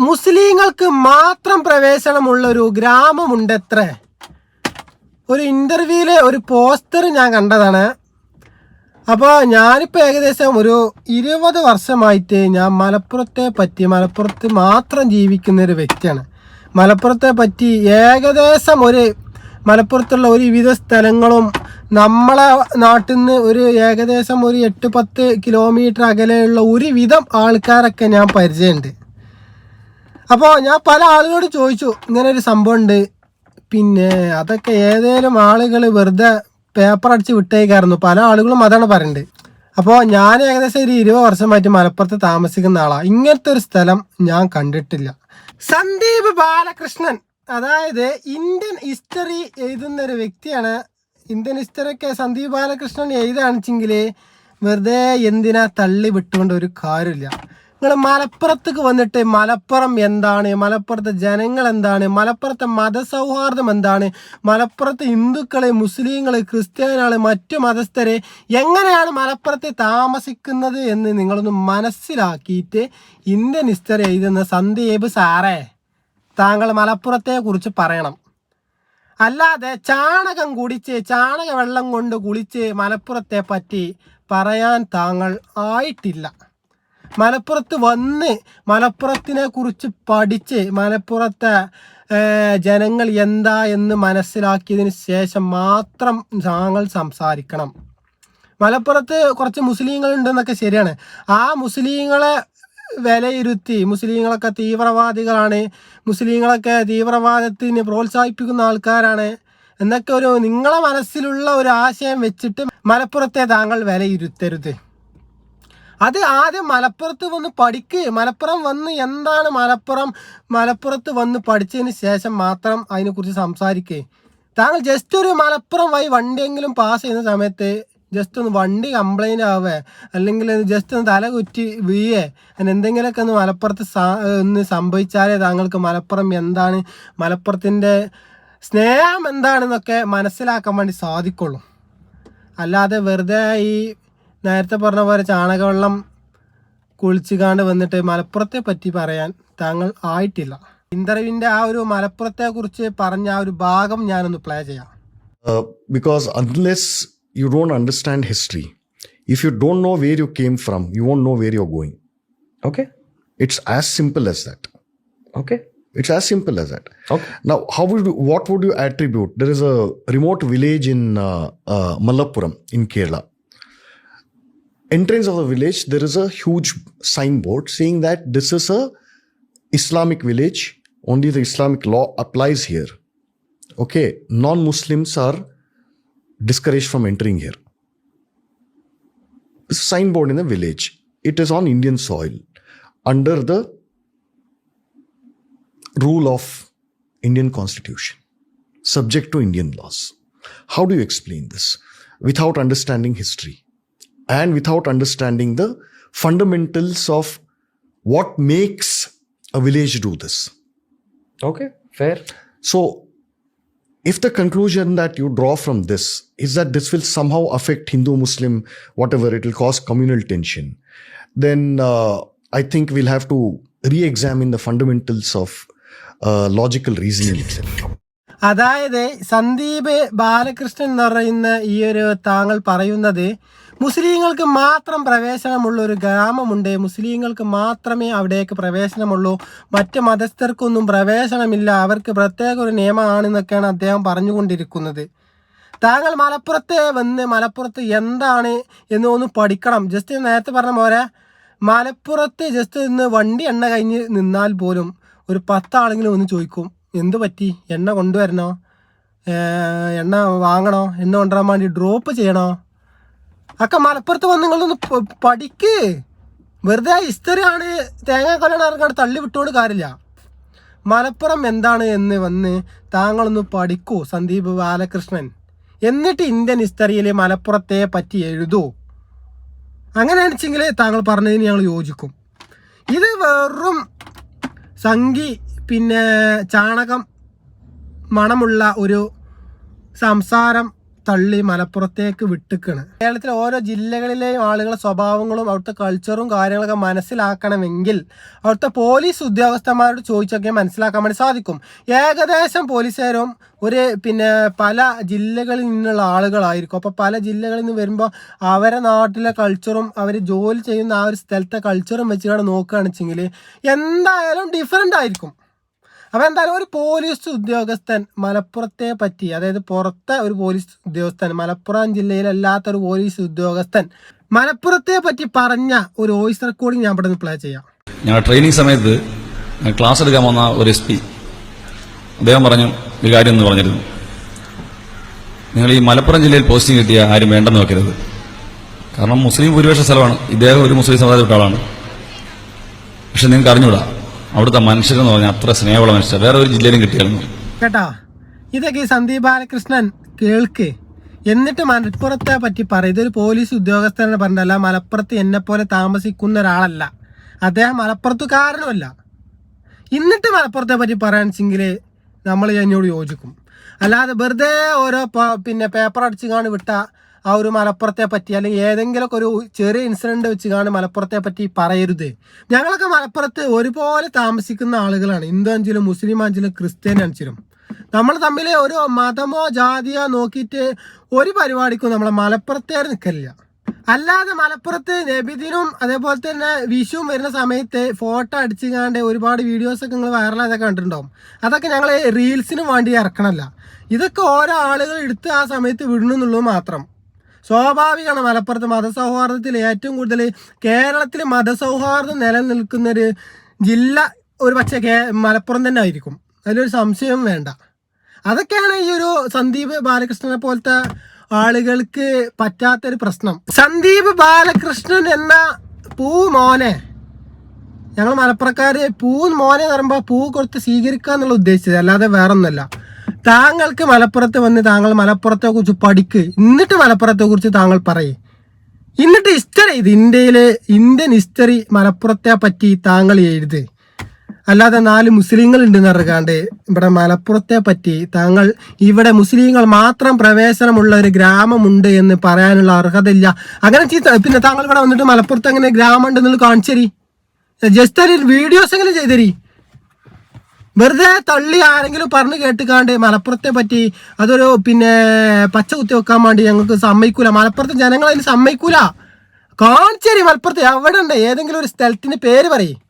മുസ്ലിങ്ങൾക്ക് മാത്രം പ്രവേശനമുള്ള ഒരു ഗ്രാമമുണ്ടത്രേ. ഒരു ഇന്റർവ്യൂവിലെ ഒരു പോസ്റ്റർ ഞാൻ കണ്ടതാണ്. അപ്പോൾ ഞാനിപ്പോൾ ഏകദേശം ഒരു ഇരുപത് വർഷമായിട്ട് ഞാൻ മലപ്പുറത്തെ പറ്റി മലപ്പുറത്ത് മാത്രം ജീവിക്കുന്ന ഒരു വ്യക്തിയാണ്. മലപ്പുറത്തെ പറ്റി ഏകദേശം ഒരു മലപ്പുറത്തുള്ള ഒരുവിധ സ്ഥലങ്ങളും നമ്മളെ നാട്ടിൽ നിന്ന് ഒരു ഏകദേശം ഒരു എട്ട് പത്ത് കിലോമീറ്റർ അകലെയുള്ള ഒരുവിധം ആൾക്കാരൊക്കെ ഞാൻ പരിചയമുണ്ട് അപ്പോൾ ഞാൻ പല ആളുകളോട് ചോദിച്ചു ഇങ്ങനൊരു സംഭവം ഉണ്ട് പിന്നെ അതൊക്കെ ഏതേലും ആളുകൾ വെറുതെ പേപ്പർ അടിച്ച് വിട്ടേക്കായിരുന്നു. പല ആളുകളും അതാണ് പറയുന്നത് അപ്പോൾ ഞാൻ ഏകദേശം ഒരു ഇരുപത് വർഷമായിട്ട് മലപ്പുറത്ത് താമസിക്കുന്ന ആളാണ് ഇങ്ങനത്തെ ഒരു സ്ഥലം ഞാൻ കണ്ടിട്ടില്ല. സന്ദീപ് ബാലകൃഷ്ണൻ അതായത് ഇന്ത്യൻ ഹിസ്റ്ററി എഴുതുന്ന ഒരു വ്യക്തിയാണ്. ഇന്ത്യൻ ഹിസ്റ്ററിയൊക്കെ സന്ദീപ് ബാലകൃഷ്ണൻ എഴുതാണെച്ചെങ്കിൽ വെറുതെ എന്തിനാ തള്ളി വിട്ടുകൊണ്ട് ഒരു കാര്യമില്ല. നിങ്ങൾ മലപ്പുറത്തേക്ക് വന്നിട്ട് മലപ്പുറം എന്താണ്? മലപ്പുറത്തെ ജനങ്ങൾ എന്താണ്? മലപ്പുറത്തെ മതസൗഹാർദ്ദം എന്താണ്? മലപ്പുറത്തെ ഹിന്ദുക്കളെ മുസ്ലിങ്ങളെ ക്രിസ്ത്യാനികളെ മറ്റു മതസ്ഥരെ എങ്ങനെയാണ് മലപ്പുറത്തെ താമസിക്കുന്നത് എന്ന് നിങ്ങളൊന്ന് മനസ്സിലാക്കിയിട്ട് ഇന്ത്യൻ ഹിസ്റ്ററി എഴുതുന്ന സന്ദീപ് സാറേ താങ്കൾ മലപ്പുറത്തെ കുറിച്ച് പറയണം. അല്ലാതെ ചാണകം കുടിച്ച് ചാണക വെള്ളം കൊണ്ട് കുളിച്ച് മലപ്പുറത്തെ പറ്റി പറയാൻ താങ്കൾ ആയിട്ടില്ല. മലപ്പുറത്ത് വന്ന് മലപ്പുറത്തിനെ കുറിച്ച് പഠിച്ച് മലപ്പുറത്തെ ജനങ്ങൾ എന്താ എന്ന് മനസ്സിലാക്കിയതിന് ശേഷം മാത്രം താങ്കൾ സംസാരിക്കണം. മലപ്പുറത്ത് കുറച്ച് മുസ്ലിങ്ങൾ ഉണ്ടെന്നൊക്കെ ശരിയാണ്. ആ മുസ്ലിങ്ങളെ വിലയിരുത്തി മുസ്ലിങ്ങളൊക്കെ തീവ്രവാദികളാണ് മുസ്ലിങ്ങളൊക്കെ തീവ്രവാദത്തിന് പ്രോത്സാഹിപ്പിക്കുന്ന ആൾക്കാരാണ് എന്നൊക്കെ ഒരു നിങ്ങളെ മനസ്സിലുള്ള ഒരു ആശയം വെച്ചിട്ട് മലപ്പുറത്തെ താങ്കൾ വിലയിരുത്തരുത്. അത് ആദ്യം മലപ്പുറത്ത് വന്ന് പഠിക്ക്. മലപ്പുറം വന്ന് എന്താണ് മലപ്പുറം? മലപ്പുറത്ത് വന്ന് പഠിച്ചതിന് ശേഷം മാത്രം അതിനെക്കുറിച്ച് സംസാരിക്കേ. താങ്കൾ ജസ്റ്റ് ഒരു മലപ്പുറം വഴി വണ്ടിയെങ്കിലും പാസ് ചെയ്യുന്ന സമയത്ത് ജസ്റ്റ് ഒന്ന് വണ്ടി കംപ്ലൈന്റ് ആവേ. അല്ലെങ്കിൽ ജസ്റ്റ് ഒന്ന് തല കുറ്റി വീയേ അങ്ങനെ എന്തെങ്കിലുമൊക്കെ ഒന്ന് മലപ്പുറത്ത് ഒന്ന് സംഭവിച്ചാലേ താങ്കൾക്ക് മലപ്പുറം എന്താണ്? മലപ്പുറത്തിന്റെ സ്നേഹം എന്താണെന്നൊക്കെ മനസ്സിലാക്കാൻ വേണ്ടി സാധിക്കുള്ളൂ. അല്ലാതെ വെറുതെ ഈ നേരത്തെ പറഞ്ഞ പോലെ ചാണകവെള്ളം കുളിച്ചുകാണ്ട് വന്നിട്ട് മലപ്പുറത്തെ പറ്റി പറയാൻ താങ്കൾ ആയിട്ടില്ല. ഇന്ദ്രവിന്റെ ആ ഒരു മലപ്പുറത്തെ കുറിച്ച് പറഞ്ഞ ആ ഒരു ഭാഗം ഞാനൊന്ന് പ്ലേ ചെയ്യാം. Because unless you don't understand history if you don't know where you came from you won't know where you going okay it's as simple as that okay it's as simple as that now how would what would you attribute there is a remote village in Malappuram in Kerala Entrance of the village, there is a huge signboard saying that this is a Islamic village. Only the Islamic law applies here. Okay, non-Muslims are discouraged from entering here. A signboard in the village. It is on Indian soil under the rule of Indian constitution, subject to Indian laws. How do you explain this? Without understanding history and without understanding the fundamentals of what makes a village do this. Okay. Fair. So, if the conclusion that you draw from this is that this will somehow affect Hindu, Muslim, whatever, it will cause communal tension, then uh, I think we'll have to re examine the fundamentals of uh, logical reasoning itself. അതായത് സന്ദീപ് ബാലകൃഷ്ണൻ എന്ന് പറയുന്ന ഈ ഒരു താങ്കൾ പറയുന്നത് മുസ്ലിങ്ങൾക്ക് മാത്രം പ്രവേശനമുള്ള ഒരു ഗ്രാമമുണ്ട്. മുസ്ലിങ്ങൾക്ക് മാത്രമേ അവിടേക്ക് പ്രവേശനമുള്ളൂ. മറ്റ് മതസ്ഥർക്കൊന്നും പ്രവേശനമില്ല. അവർക്ക് പ്രത്യേക ഒരു നിയമമാണെന്നൊക്കെയാണ് അദ്ദേഹം പറഞ്ഞുകൊണ്ടിരിക്കുന്നത്. താങ്കൾ മലപ്പുറത്ത് വന്ന് മലപ്പുറത്ത് എന്താണ് എന്ന് ഒന്ന് പഠിക്കണം. ജസ്റ്റ് നേരത്തെ പറഞ്ഞ പോലെ മലപ്പുറത്ത് ജസ്റ്റ് ഇന്ന് വണ്ടി എണ്ണ കഴിഞ്ഞ് നിന്നാൽ പോലും ഒരു പത്താളെങ്കിലും ഒന്ന് ചോദിക്കും എന്ത് പറ്റി? എണ്ണ കൊണ്ടുവരണോ? എണ്ണ വാങ്ങണോ? എണ്ണ കൊണ്ടുവരാൻ വേണ്ടി ഡ്രോപ്പ് ചെയ്യണോ? ഒക്കെ മലപ്പുറത്ത് വന്ന് നിങ്ങളൊന്ന് പഠിക്ക്. വെറുതെ ഹിസ്റ്ററിയാണ് തേങ്ങ കൊല്ലണ ഇറങ്ങാണ്ട് തള്ളി വിട്ടോണ്ട് കാര്യമില്ല മലപ്പുറം എന്താണ് എന്ന് വന്ന് താങ്കളൊന്ന് പഠിക്കൂ സന്ദീപ് ബാലകൃഷ്ണൻ. എന്നിട്ട് ഇന്ത്യൻ ഹിസ്റ്ററിയിൽ മലപ്പുറത്തെ പറ്റി എഴുതൂ. അങ്ങനെ അങ്ങനെയാണെച്ചെങ്കിൽ താങ്കൾ പറഞ്ഞതിന് ഞങ്ങൾ യോജിക്കും. ഇത് വെറും സംഗി പിന്നെ ചാണകം മണമുള്ള ഒരു സംസാരം തള്ളി മലപ്പുറത്തേക്ക് വിട്ടുക്കണ്. കേരളത്തിലെ ഓരോ ജില്ലകളിലെയും ആളുകളുടെ സ്വഭാവങ്ങളും അവിടുത്തെ കൾച്ചറും കാര്യങ്ങളൊക്കെ മനസ്സിലാക്കണമെങ്കിൽ അവിടുത്തെ പോലീസ് ഉദ്യോഗസ്ഥന്മാരോട് ചോദിച്ചൊക്കെ മനസ്സിലാക്കാൻ വേണ്ടി സാധിക്കും. ഏകദേശം പോലീസുകാരും ഒരു പിന്നെ പല ജില്ലകളിൽ നിന്നുള്ള ആളുകളായിരിക്കും. അപ്പോൾ പല ജില്ലകളിൽ നിന്ന് വരുമ്പോൾ അവരെ നാട്ടിലെ കൾച്ചറും അവർ ജോലി ചെയ്യുന്ന ആ ഒരു സ്ഥലത്തെ കൾച്ചറും വെച്ചുകൊണ്ട് നോക്കുകയാണെന്ന് വെച്ചെങ്കിൽ എന്തായാലും ഡിഫറെന്റ് ആയിരിക്കും. അപ്പോൾ എന്തായാലും ഒരു പോലീസ് ഉദ്യോഗസ്ഥൻ മലപ്പുറത്തെ പറ്റി അതായത് പുറത്തെ ഒരു പോലീസ് ഉദ്യോഗസ്ഥൻ മലപ്പുറം ജില്ലയിലല്ലാത്ത ഒരു പോലീസ് ഉദ്യോഗസ്ഥൻ മലപ്പുറത്തെ പറ്റി പറഞ്ഞ ഒരു വോയിസ് റെക്കോർഡിംഗ് ഞാൻ ഇവിടെ പ്ലേ ചെയ്യാം. ഞങ്ങൾ ട്രെയിനിങ് സമയത്ത് ക്ലാസ് എടുക്കാൻ വന്ന ഒരു എസ് പി അദ്ദേഹം പറഞ്ഞു ഒരു കാര്യം എന്ന് പറഞ്ഞിരുന്നു. നിങ്ങൾ ഈ മലപ്പുറം ജില്ലയിൽ പോസ്റ്റിംഗ് കിട്ടിയ ആരും വേണ്ടെന്ന് വെക്കരുത്. കാരണം മുസ്ലിം ഭൂരിപക്ഷ സ്ഥലമാണ്. ഇദ്ദേഹം ഒരു മുസ്ലിം സമുദായത്തിൽപ്പെട്ട ആളാണ് പക്ഷെ നിങ്ങൾക്ക് അറിഞ്ഞൂടാ അവിടുത്തെ മനുഷ്യരെന്ന് പറഞ്ഞാൽ അത്ര സ്നേഹമുള്ള മനുഷ്യർ വേറെ ഒരു ജില്ലയിലും കിട്ടിയാലും കേട്ടാ ഇതൊക്കെ സന്ദീപ് ബാലകൃഷ്ണൻ കേൾക്ക്. എന്നിട്ട് മലപ്പുറത്തെ പറ്റി പറയും ഇതൊരു പോലീസ് ഉദ്യോഗസ്ഥനെ പറഞ്ഞല്ല മലപ്പുറത്ത് എന്നെ പോലെ താമസിക്കുന്ന ഒരാളല്ല. അദ്ദേഹം മലപ്പുറത്തുകാരനുമല്ല. എന്നിട്ട് മലപ്പുറത്തെ പറ്റി പറയാണെച്ചെങ്കിൽ നമ്മൾ എന്നോട് യോജിക്കും. അല്ലാതെ വെറുതെ ഓരോ പിന്നെ പേപ്പർ അടിച്ചു കാണി വിട്ട ആ ഒരു മലപ്പുറത്തെ പറ്റി അല്ലെങ്കിൽ ഏതെങ്കിലുമൊക്കെ ഒരു ചെറിയ ഇൻസിഡന്റ് വെച്ച് കാണും മലപ്പുറത്തെ പറ്റി പറയരുത്. ഞങ്ങളൊക്കെ മലപ്പുറത്ത് ഒരുപോലെ താമസിക്കുന്ന ആളുകളാണ്. ഹിന്ദു അഞ്ചിലും മുസ്ലിം അഞ്ചിലും ക്രിസ്ത്യൻ അഞ്ചിലും. നമ്മൾ തമ്മിൽ ഒരു മതമോ ജാതിയോ നോക്കിയിട്ട് ഒരു പരിപാടിക്കും നമ്മളെ മലപ്പുറത്തേർ നിൽക്കലില്ല. അല്ലാതെ മലപ്പുറത്ത് നബിദിനും അതേപോലെ തന്നെ വിഷുവും വരുന്ന സമയത്ത് ഫോട്ടോ അടിച്ചു കാണ്ട് ഒരുപാട് വീഡിയോസൊക്കെ നിങ്ങൾ വൈറലായതൊക്കെ കണ്ടിട്ടുണ്ടാവും. അതൊക്കെ ഞങ്ങൾ റീൽസിനും വേണ്ടി ഇറക്കണമല്ല ഇതൊക്കെ ഓരോ ആളുകൾ എടുത്ത് ആ സമയത്ത് വിടണമെന്നുള്ളത് മാത്രം. സ്വാഭാവികമാണ് മലപ്പുറത്ത് മതസൗഹാർദ്ദത്തിൽ ഏറ്റവും കൂടുതൽ കേരളത്തിൽ മതസൗഹാർദ്ദം നിലനിൽക്കുന്നൊരു ജില്ല ഒരു പക്ഷേ കേ മലപ്പുറം തന്നെ ആയിരിക്കും. അതിലൊരു സംശയവും വേണ്ട. അതൊക്കെയാണ് ഈ ഒരു സന്ദീപ് ബാലകൃഷ്ണനെ പോലത്തെ ആളുകൾക്ക് പറ്റാത്തൊരു പ്രശ്നം. സന്ദീപ് ബാലകൃഷ്ണൻ എന്ന പൂ മോനെ ഞങ്ങൾ മലപ്പുറക്കാർ പൂ മോനെ എന്ന് പറയുമ്പോൾ പൂ കൊടുത്ത് സ്വീകരിക്കുക എന്നുള്ള ഉദ്ദേശിച്ചത് അല്ലാതെ വേറൊന്നുമല്ല. താങ്കൾക്ക് മലപ്പുറത്ത് വന്ന് താങ്കൾ മലപ്പുറത്തെ കുറിച്ച് പഠിക്ക്. എന്നിട്ട് മലപ്പുറത്തെ കുറിച്ച് താങ്കൾ പറയേ. എന്നിട്ട് ഹിസ്റ്ററി ഇത് ഇന്ത്യയിലെ ഇന്ത്യൻ ഹിസ്റ്ററി മലപ്പുറത്തെ പറ്റി താങ്കൾ എഴുത്. അല്ലാതെ നാല് മുസ്ലിങ്ങൾ ഉണ്ടെന്ന് അറിയാണ്ട് ഇവിടെ മലപ്പുറത്തെ പറ്റി താങ്കൾ ഇവിടെ മുസ്ലിങ്ങൾ മാത്രം പ്രവേശനമുള്ള ഒരു ഗ്രാമമുണ്ട് എന്ന് പറയാനുള്ള അർഹതയില്ല. അങ്ങനെ പിന്നെ താങ്കൾ ഇവിടെ വന്നിട്ട് മലപ്പുറത്ത് അങ്ങനെ ഗ്രാമം ഉണ്ടെന്നുള്ളത് കാണിച്ചരി. ജസ്റ്റ് ഒരു വീഡിയോസ് എങ്കിലും ചെയ്തരി. വെറുതെ തള്ളി ആരെങ്കിലും പറഞ്ഞു കേട്ടുകാണ്ട് മലപ്പുറത്തെ പറ്റി അതൊരു പിന്നെ പച്ച കുത്തി വെക്കാൻ വേണ്ടി ഞങ്ങൾക്ക് സമ്മതിക്കൂല. മലപ്പുറത്തെ ജനങ്ങൾ അതിന് സമ്മതിക്കൂല. കാണിച്ചേരി മലപ്പുറത്ത്. എവിടെ ഉണ്ട്. ഏതെങ്കിലും ഒരു സ്ഥലത്തിന്റെ പേര് പറയും.